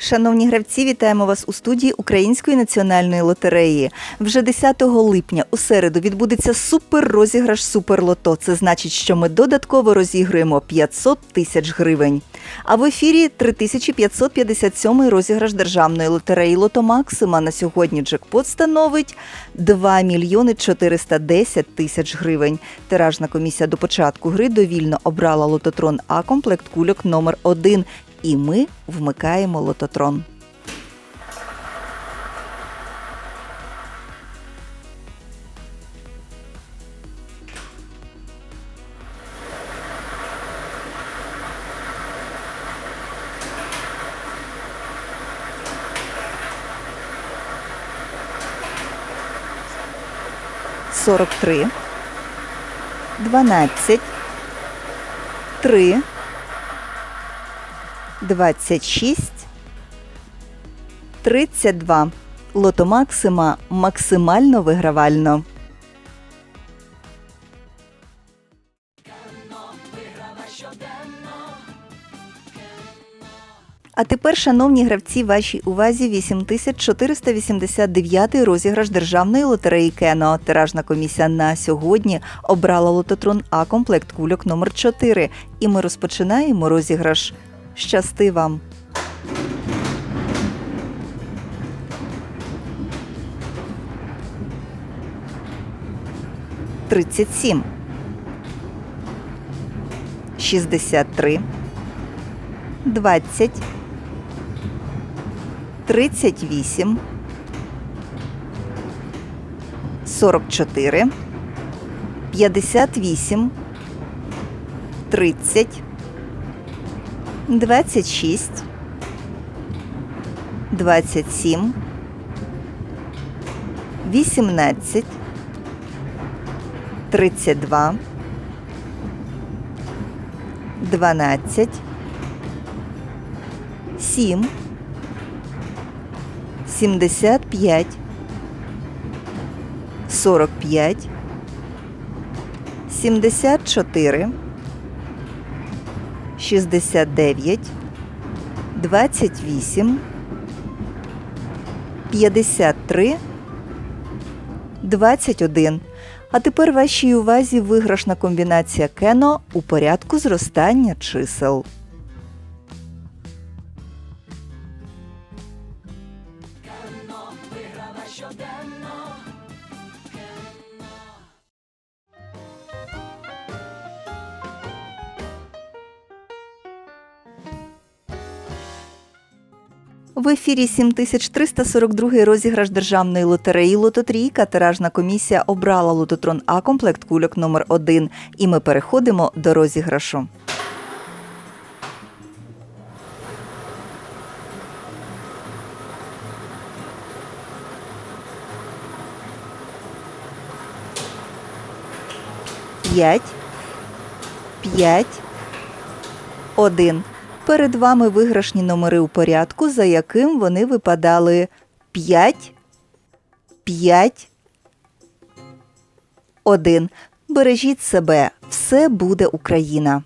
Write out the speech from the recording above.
Шановні гравці, вітаємо вас у студії Української національної лотереї. Вже 10 липня у середу відбудеться супер розіграш Суперлото. Це значить, що ми додатково розіграємо 500 тисяч гривень. А в ефірі 3557 розіграш державної лотереї Лото Максима. На сьогодні джекпот становить 2 мільйони 410 тисяч гривень. Тиражна комісія до початку гри довільно обрала лототрон А комплект кульок номер 1 і ми вмикаємо лототрон. Сорок три, дванадцять, три, двадцять шість, тридцять два. Лото Максима максимально вигравально. А тепер, шановні гравці, вашій увазі 8489 розіграш державної лотереї Кено. Тиражна комісія на сьогодні обрала лототрон А комплект кульок номер 4 І ми розпочинаємо розіграш. Щасти вам! Тридцять сім. Шістдесят три. Двадцять. Тридцять вісім. Сорок чотири. П'ятдесят вісім. Тридцять. 26, 27, 18, 32, 12, 7, 75, 45, 74, 69, 28, 53, 21. А тепер вашій увазі виграшна комбінація кено у порядку зростання чисел. Кено виграла щоденно. В ефірі 7342 розіграш державної лотереї Лототрійка. Тиражна комісія обрала лототрон А комплект кульок номер 1 І ми переходимо до розіграшу. П'ять, п'ять, один. Перед вами виграшні номери у порядку, за яким вони випадали 5, 5, 1. Бережіть себе, все буде Україна.